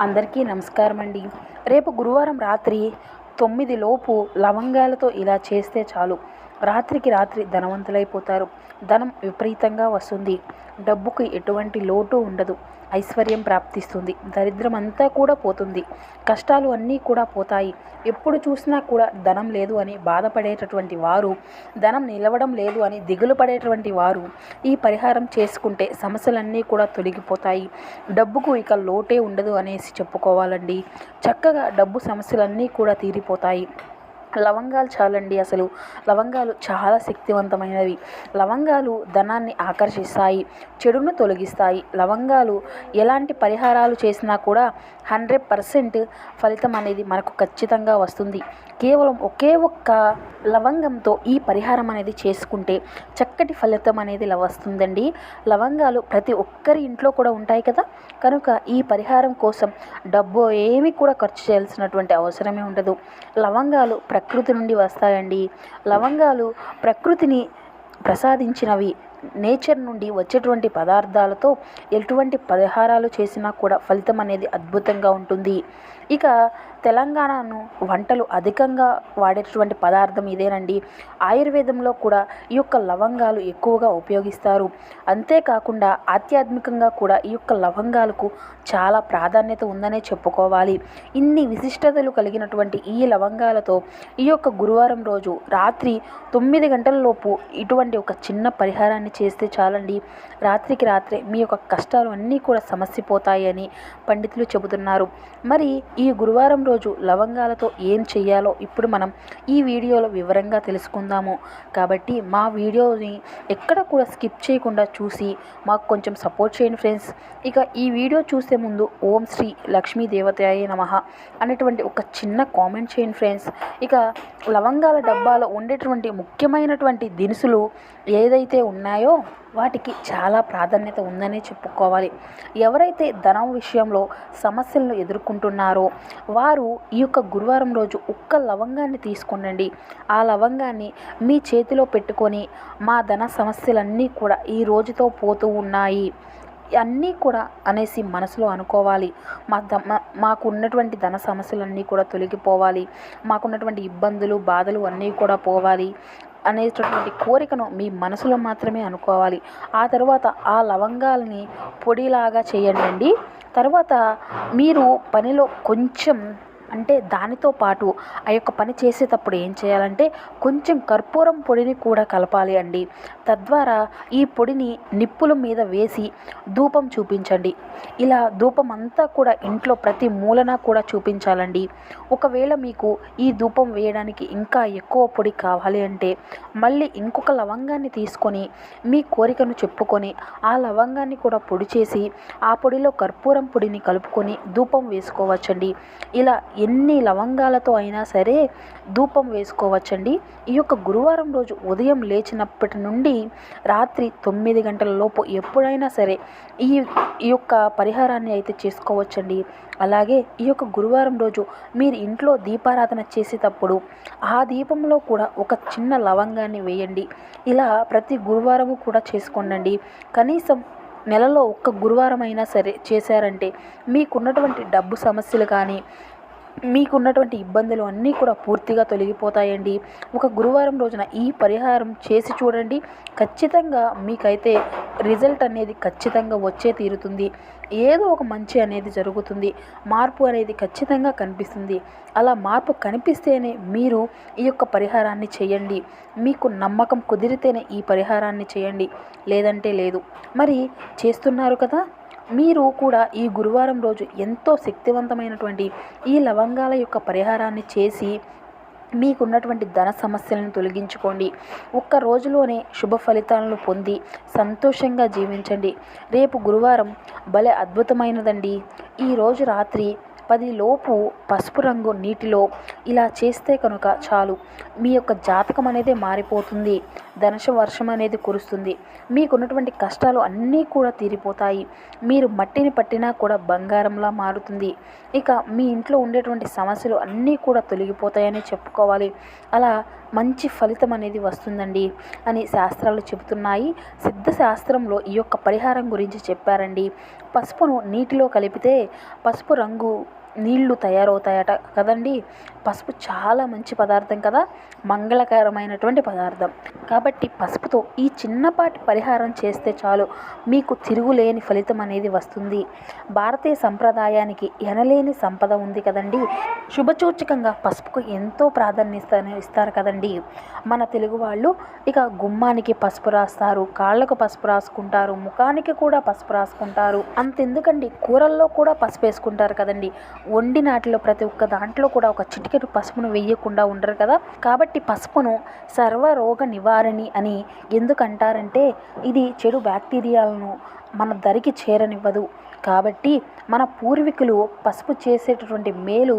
అందరికీ నమస్కారం అండి రేపు గురువారం రాత్రి తొమ్మిది లోపు లవంగాలతో ఇలా చేస్తే చాలు. రాత్రికి రాత్రి ధనవంతులైపోతారు. ధనం విపరీతంగా వస్తుంది. డబ్బుకి ఎటువంటి లోటు ఉండదు. ఐశ్వర్యం ప్రాప్తిస్తుంది. దరిద్రం అంతా కూడా పోతుంది. కష్టాలు అన్నీ కూడా పోతాయి. ఎప్పుడు చూసినా కూడా ధనం లేదు అని బాధపడేటటువంటి వారు ధనం నిలవడం లేదు అని దిగులు పడేటటువంటి వారు ఈ పరిహారం చేసుకుంటే సమస్యలన్నీ కూడా తొలగిపోతాయి. డబ్బుకు ఇక లోటే ఉండదు అనేసి చెప్పుకోవాలండి. చక్కగా డబ్బు సమస్యలన్నీ కూడా తీరిపోతాయి. లవంగాలు చాలండి అసలు. లవంగాలు చాలా శక్తివంతమైనవి. లవంగాలు ధనాన్ని ఆకర్షిస్తాయి చెడును తొలగిస్తాయి. లవంగాలు ఎలాంటి పరిహారాలు చేసినా కూడా హండ్రెడ్ పర్సెంట్ ఫలితం అనేది మనకు ఖచ్చితంగా వస్తుంది. కేవలం ఒకే ఒక్క లవంగంతో ఈ పరిహారం అనేది చేసుకుంటే చక్కటి ఫలితం అనేది వస్తుందండి. లవంగాలు ప్రతి ఒక్కరి ఇంట్లో కూడా ఉంటాయి కదా. కనుక ఈ పరిహారం కోసం డబ్బు ఏమీ కూడా ఖర్చు చేయాల్సినటువంటి అవసరమే ఉండదు. లవంగాలు ప్ర ప్రకృతి నుండి వస్తాయండి. లవంగాలు ప్రకృతిని ప్రసాదించినవి. నేచర్ నుండి వచ్చేటువంటి పదార్థాలతో ఎటువంటి పరిహారాలు చేసినా కూడా ఫలితం అనేది అద్భుతంగా ఉంటుంది. ఇక తెలంగాణను వంటలు అధికంగా వాడేటటువంటి పదార్థం ఇదేనండి. ఆయుర్వేదంలో కూడా ఈ యొక్క లవంగాలు ఎక్కువగా ఉపయోగిస్తారు. అంతేకాకుండా ఆధ్యాత్మికంగా కూడా ఈ యొక్క లవంగాలకు చాలా ప్రాధాన్యత ఉందనే చెప్పుకోవాలి. ఇన్ని విశిష్టతలు కలిగినటువంటి ఈ లవంగాలతో ఈ యొక్క గురువారం రోజు రాత్రి తొమ్మిది గంటల లోపు ఇటువంటి ఒక చిన్న పరిహారాన్ని చేస్తే చాలండి. రాత్రికి రాత్రే మీ యొక్క కష్టాలు అన్నీ కూడా సమస్యపోతాయని పండితులు చెబుతున్నారు. మరి ఈ గురువారం రోజు రోజు లవంగాలతో ఏం చేయాలో ఇప్పుడు మనం ఈ వీడియోలో వివరంగా తెలుసుకుందాము. కాబట్టి మా వీడియోని ఎక్కడ కూడా స్కిప్ చేయకుండా చూసి మాకు కొంచెం సపోర్ట్ చేయండి ఫ్రెండ్స్. ఇక ఈ వీడియో చూసే ముందు ఓం శ్రీ లక్ష్మీ దేవతాయ నమ అనేటువంటి ఒక చిన్న కామెంట్ చేయండి ఫ్రెండ్స్. ఇక లవంగాల డబ్బాలో ఉండేటువంటి ముఖ్యమైనటువంటి దినుసులు ఏదైతే ఉన్నాయో వాటికి చాలా ప్రాధాన్యత ఉందనే చెప్పుకోవాలి. ఎవరైతే ధనం విషయంలో సమస్యలను ఎదుర్కొంటున్నారో వారు ఈ యొక్క గురువారం రోజు ఒక్క లవంగాన్ని తీసుకొనండి. ఆ లవంగాన్ని మీ చేతిలో పెట్టుకొని మా ధన సమస్యలన్నీ కూడా ఈ రోజుతో పోతూ ఉన్నాయి. అన్నీ కూడా అనేసి మనసులో అనుకోవాలి. మా ద మాకు ఉన్నటువంటి ధన సమస్యలన్నీ కూడా తొలగిపోవాలి. మాకున్నటువంటి ఇబ్బందులు బాధలు అన్నీ కూడా పోవాలి. అనేటటువంటి కోరికను మీ మనసులో మాత్రమే అనుకోవాలి. ఆ తర్వాత ఆ లవంగాల్ని పొడిలాగా చేయండి. తర్వాత మీరు పనిలో కొంచెం అంటే దానితో పాటు ఆ యొక్క పని చేసేటప్పుడు ఏం చేయాలంటే కొంచెం కర్పూరం పొడిని కూడా కలపాలి అండి. తద్వారా ఈ పొడిని నిప్పుల మీద వేసి ధూపం చూపించండి. ఇలా ధూపం అంతా కూడా ఇంట్లో ప్రతి మూలన కూడా చూపించాలండి. ఒకవేళ మీకు ఈ ధూపం వేయడానికి ఇంకా ఎక్కువ పొడి కావాలి అంటే మళ్ళీ ఇంకొక లవంగాన్ని తీసుకొని మీ కోరికను చెప్పుకొని ఆ లవంగాన్ని కూడా పొడి చేసి ఆ పొడిలో కర్పూరం పొడిని కలుపుకొని ధూపం వేసుకోవచ్చండి. ఇలా ఎన్ని లవంగాలతో అయినా సరే ధూపం వేసుకోవచ్చండి. ఈ యొక్క గురువారం రోజు ఉదయం లేచినప్పటి నుండి రాత్రి తొమ్మిది గంటల లోపు ఎప్పుడైనా సరే ఈ ఈ యొక్క పరిహారాన్ని అయితే చేసుకోవచ్చండి. అలాగే ఈ యొక్క గురువారం రోజు మీరు ఇంట్లో దీపారాధన చేసేటప్పుడు ఆ దీపంలో కూడా ఒక చిన్న లవంగాన్ని వేయండి. ఇలా ప్రతి గురువారం కూడా చేసుకోండి కనీసం నెలలో ఒక్క గురువారం అయినా సరే చేశారంటే మీకున్నటువంటి డబ్బు సమస్యలు కానీ మీకున్నటువంటి ఇబ్బందులు అన్నీ కూడా పూర్తిగా తొలగిపోతాయండి. ఒక గురువారం రోజున ఈ పరిహారం చేసి చూడండి. ఖచ్చితంగా మీకైతే రిజల్ట్ అనేది ఖచ్చితంగా వచ్చే తీరుతుంది. ఏదో ఒక మంచి అనేది జరుగుతుంది. మార్పు అనేది ఖచ్చితంగా కనిపిస్తుంది. అలా మార్పు కనిపిస్తేనే మీరు ఈ యొక్క పరిహారాన్ని చేయండి. మీకు నమ్మకం కుదిరితేనే ఈ పరిహారాన్ని చేయండి. లేదంటే లేదు. మరి చేస్తున్నారు కదా? మీరు కూడా ఈ గురువారం రోజు ఎంతో శక్తివంతమైనటువంటి ఈ లవంగాల యొక్క పరిహారాన్ని చేసి మీకున్నటువంటి ధన సమస్యలను తొలగించుకోండి. ఒక్క రోజులోనే శుభ ఫలితాలను పొంది సంతోషంగా జీవించండి. రేపు గురువారం భలే అద్భుతమైనదండి. ఈరోజు రాత్రి పది లోపు పసుపు రంగు నీటిలో ఇలా చేస్తే కనుక చాలు. మీ యొక్క జాతకం అనేది మారిపోతుంది. ధనుష వర్షం అనేది కురుస్తుంది. మీకున్నటువంటి కష్టాలు అన్నీ కూడా తీరిపోతాయి. మీరు మట్టిని పట్టినా కూడా బంగారంలా మారుతుంది. ఇక మీ ఇంట్లో ఉండేటువంటి సమస్యలు అన్నీ కూడా తొలగిపోతాయని చెప్పుకోవాలి. అలా మంచి ఫలితం అనేది వస్తుందండి అని శాస్త్రాలు చెబుతున్నాయి. సిద్ధ శాస్త్రంలో ఈ యొక్క పరిహారం గురించి చెప్పారండి. పసుపును నీటిలో కలిపితే పసుపు రంగు నీళ్ళు తయారవుతాయట కదండి. పసుపు చాలా మంచి పదార్థం కదా మంగళకరమైనటువంటి పదార్థం. కాబట్టి పసుపుతో ఈ చిన్నపాటి పరిహారం చేస్తే చాలు మీకు తిరుగులేని ఫలితం అనేది వస్తుంది. భారతీయ సంప్రదాయానికి ఎనలేని సంపద ఉంది కదండి. శుభసూచకంగా పసుపుకు ఎంతో ప్రాధాన్యత ఇస్తారు కదండి. మన తెలుగు వాళ్ళు ఇక గుమ్మానికి పసుపు రాస్తారు కాళ్ళకు పసుపు రాసుకుంటారు ముఖానికి కూడా పసుపు రాసుకుంటారు. అంతెందుకండి? కూరల్లో కూడా పసుపు వేసుకుంటారు కదండి. వండి నాటిలో ప్రతి ఒక్క దాంట్లో కూడా ఒక చిటికెడు పసుపును వేయకుండా ఉండరు కదా. కాబట్టి పసుపును సర్వరోగ నివారణి అని ఎందుకంటారంటే ఇది చెడు బ్యాక్టీరియాలను మన దరికి చేరనివ్వదు. కాబట్టి మన పూర్వీకులు పసుపు చేసేటటువంటి మేలు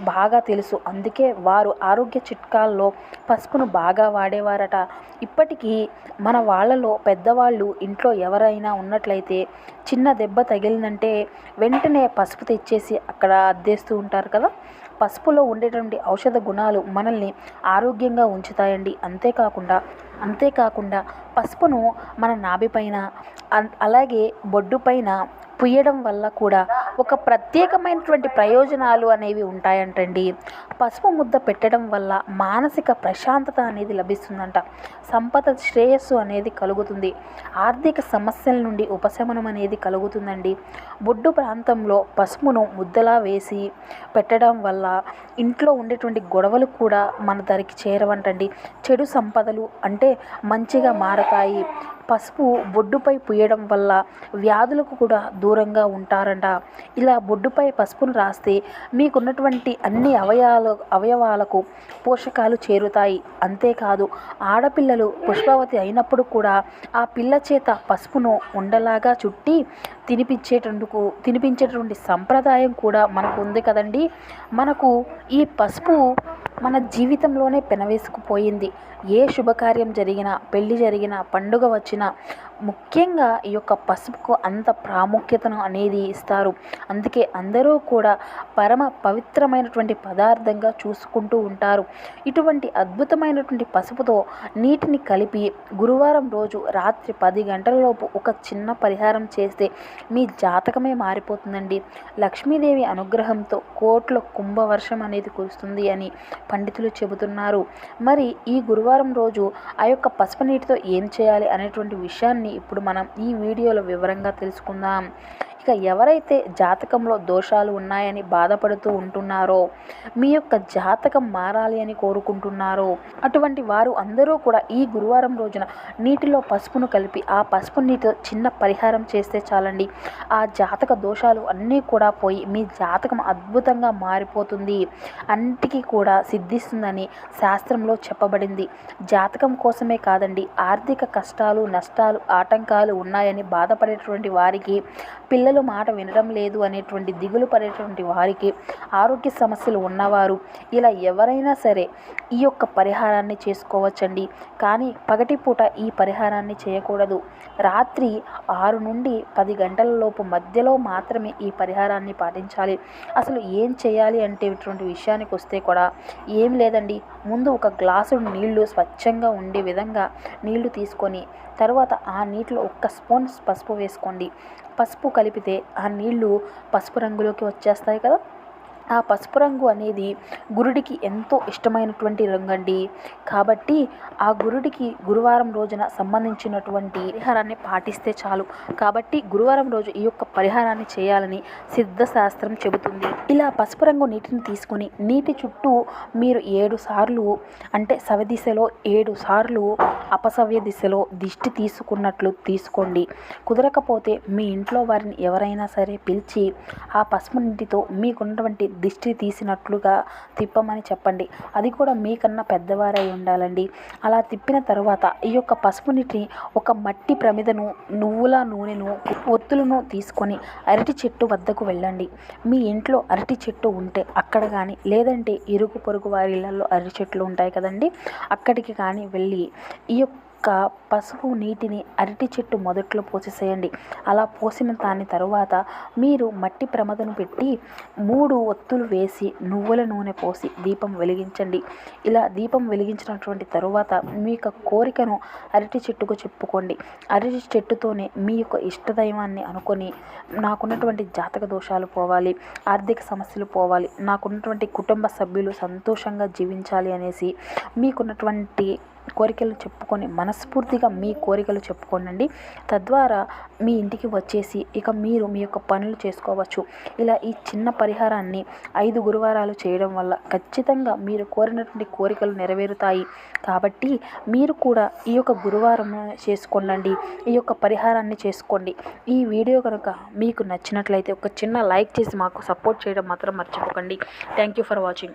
బాగా తెలుసు. అందుకే వారు ఆరోగ్య చిట్కాల్లో పసుపును బాగా వాడేవారట. ఇప్పటికీ మన వాళ్ళలో పెద్దవాళ్ళు ఇంట్లో ఎవరైనా ఉన్నట్లయితే చిన్న దెబ్బ తగిలిందంటే వెంటనే పసుపు తెచ్చేసి అక్కడ అద్దేస్తూ ఉంటారు కదా. పసుపులో ఉండేటువంటి ఔషధ గుణాలు మనల్ని ఆరోగ్యంగా ఉంచుతాయండి. అంతేకాకుండా అంతేకాకుండా పసుపును మన నాభిపైన అలాగే బొడ్డుపైన పుయ్యడం వల్ల కూడా ఒక ప్రత్యేకమైనటువంటి ప్రయోజనాలు అనేవి ఉంటాయంటండి. పసుపు ముద్ద పెట్టడం వల్ల మానసిక ప్రశాంతత అనేది లభిస్తుందంట. సంపద శ్రేయస్సు అనేది కలుగుతుంది. ఆర్థిక సమస్యల నుండి ఉపశమనం అనేది కలుగుతుందండి. బొడ్డు ప్రాంతంలో పసుపును ముద్దలా వేసి పెట్టడం వల్ల ఇంట్లో ఉండేటువంటి గొడవలు కూడా మన దరికి చేరవంటండి. చెడు సంపదలు అంటే మంచిగా మారతాయి. పసుపు బొడ్డుపై పుయ్యడం వల్ల వ్యాధులకు కూడా దూరంగా ఉంటారంట. ఇలా బొడ్డుపై పసుపును రాస్తే మీకున్నటువంటి అన్ని అవయాలు అవయవాలకు పోషకాలు చేరుతాయి. అంతేకాదు ఆడపిల్లలు పుష్పవతి అయినప్పుడు కూడా ఆ పిల్ల చేత పసుపును ఉండలాగా చుట్టి తినిపించేటందుకు తినిపించేటువంటి సంప్రదాయం కూడా మనకు ఉంది కదండి. మనకు ఈ పసుపు మన జీవితంలోనే పెనవేసుకుపోయింది. ఏ శుభకార్యం జరిగినా పెళ్ళి జరిగినా పండుగ వచ్చినా ముఖ్యంగా ఈ యొక్క పసుపుకు అంత ప్రాముఖ్యతను అనేది ఇస్తారు. అందుకే అందరూ కూడా పరమ పవిత్రమైనటువంటి పదార్థంగా చూసుకుంటూ ఉంటారు. ఇటువంటి అద్భుతమైనటువంటి పసుపుతో నీటిని కలిపి గురువారం రోజు రాత్రి పది గంటలలోపు ఒక చిన్న పరిహారం చేస్తే మీ జాతకమే మారిపోతుందండి. లక్ష్మీదేవి అనుగ్రహంతో కోట్ల కుంభవర్షం అనేది కురుస్తుంది అని పండితులు చెబుతున్నారు. మరి ఈ గురువారం రోజు ఆ యొక్క పసుపు నీటితో ఏం చేయాలి అనేటువంటి విషయాన్ని ఇప్పుడు మనం ఈ వీడియోలో వివరంగా తెలుసుకుందాం. ఇక ఎవరైతే జాతకంలో దోషాలు ఉన్నాయని బాధపడుతూ ఉంటున్నారో మీ యొక్క జాతకం మారాలి అని కోరుకుంటున్నారో అటువంటి వారు అందరూ కూడా ఈ గురువారం రోజున నీటిలో పసుపును కలిపి ఆ పసుపు నీటితో చిన్న పరిహారం చేస్తే చాలండి. ఆ జాతక దోషాలు అన్నీ కూడా పోయి మీ జాతకం అద్భుతంగా మారిపోతుంది. అన్నిటికీ కూడా సిద్ధిస్తుందని శాస్త్రంలో చెప్పబడింది. జాతకం కోసమే కాదండి ఆర్థిక కష్టాలు నష్టాలు ఆటంకాలు ఉన్నాయని బాధపడేటువంటి వారికి పిల్లలు మాట వినడం లేదు అనేటువంటి దిగులు పడేటువంటి వారికి ఆరోగ్య సమస్యలు ఉన్నవారు ఇలా ఎవరైనా సరే ఈ యొక్క పరిహారాన్ని చేసుకోవచ్చండి. కానీ పగటిపూట ఈ పరిహారాన్ని చేయకూడదు. రాత్రి ఆరు నుండి పది గంటల లోపు మధ్యలో మాత్రమే ఈ పరిహారాన్ని పాటించాలి. అసలు ఏం చేయాలి అంటే ఇటువంటి విషయానికి వస్తే కూడా ఏం లేదండి. ముందు ఒక గ్లాసు నీళ్ళు స్వచ్ఛంగా ఉండే విధంగా నీళ్ళు తీసుకొని తర్వాత ఆ నీటిలో ఒక్క స్పూన్ పసుపు వేసుకోండి. పసుపు కలిపి కలిపితే ఆ నీళ్ళు పసుపు రంగులోకి వచ్చేస్తాయి కదా? ఆ పసుపు రంగు అనేది గురుడికి ఎంతో ఇష్టమైనటువంటి రంగు అండి కాబట్టి ఆ గురుడికి గురువారం రోజున సంబంధించినటువంటి పరిహారాన్ని పాటిస్తే చాలు. కాబట్టి గురువారం రోజు ఈ యొక్క పరిహారాన్ని చేయాలని సిద్ధశాస్త్రం చెబుతుంది. ఇలా పసుపు రంగు నీటిని తీసుకొని నీటి చుట్టూ మీరు ఏడు సార్లు అంటే సవదిశలో ఏడు సార్లు అపసవ్య దిశలో దిష్టి తీసుకున్నట్లు తీసుకోండి. కుదరకపోతే మీ ఇంట్లో వారిని ఎవరైనా సరే పిలిచి ఆ పసుపు నీటితో మీకున్నటువంటి దిష్టి తీసినట్లుగా తిప్పమని చెప్పండి. అది కూడా మీకన్నా పెద్దవారై ఉండాలండి. అలా తిప్పిన తర్వాత ఈ యొక్క పసుపు నీటిని ఒక మట్టి ప్రమిదను నువ్వుల నూనెను ఒత్తులను తీసుకొని అరటి చెట్టు వద్దకు వెళ్ళండి. మీ ఇంట్లో అరటి చెట్టు ఉంటే అక్కడ కానీ లేదంటే ఇరుగు పొరుగు వారి ఇళ్ళలో అరటి చెట్లు ఉంటాయి కదండి అక్కడికి కానీ వెళ్ళి ఈ యొక్క పసుపు నీటిని అరటి చెట్టు మొదట్లో పోసేసేయండి. అలా పోసిన దాని తరువాత మీరు మట్టి ప్రమదను పెట్టి మూడు ఒత్తులు వేసి నువ్వుల నూనె పోసి దీపం వెలిగించండి. ఇలా దీపం వెలిగించినటువంటి తరువాత మీ యొక్క కోరికను అరటి చెట్టుకు చెప్పుకోండి. అరటి చెట్టుతోనే మీ యొక్క ఇష్టదైవాన్ని అనుకొని నాకున్నటువంటి జాతక దోషాలు పోవాలి ఆర్థిక సమస్యలు పోవాలి నాకున్నటువంటి కుటుంబ సభ్యులు సంతోషంగా జీవించాలి అనేసి మీకున్నటువంటి కోరికలు చెప్పుకొని మనస్ఫూర్తిగా మీ కోరికలు చెప్పుకోనండి. తద్వారా మీ ఇంటికి వచ్చేసి ఇక మీరు మీ యొక్క పనులు చేసుకోవచ్చు. ఇలా ఈ చిన్న పరిహారాన్ని ఐదు గురువారాలు చేయడం వల్ల ఖచ్చితంగా మీరు కోరినటువంటి కోరికలు నెరవేరుతాయి. కాబట్టి మీరు కూడా ఈ యొక్క గురువారం చేసుకోండి ఈ యొక్క పరిహారాన్ని చేసుకోండి. ఈ వీడియో కనుక మీకు నచ్చినట్లయితే ఒక చిన్న లైక్ చేసి మాకు సపోర్ట్ చేయడం మాత్రం మర్చిపోకండి. Thank you for watching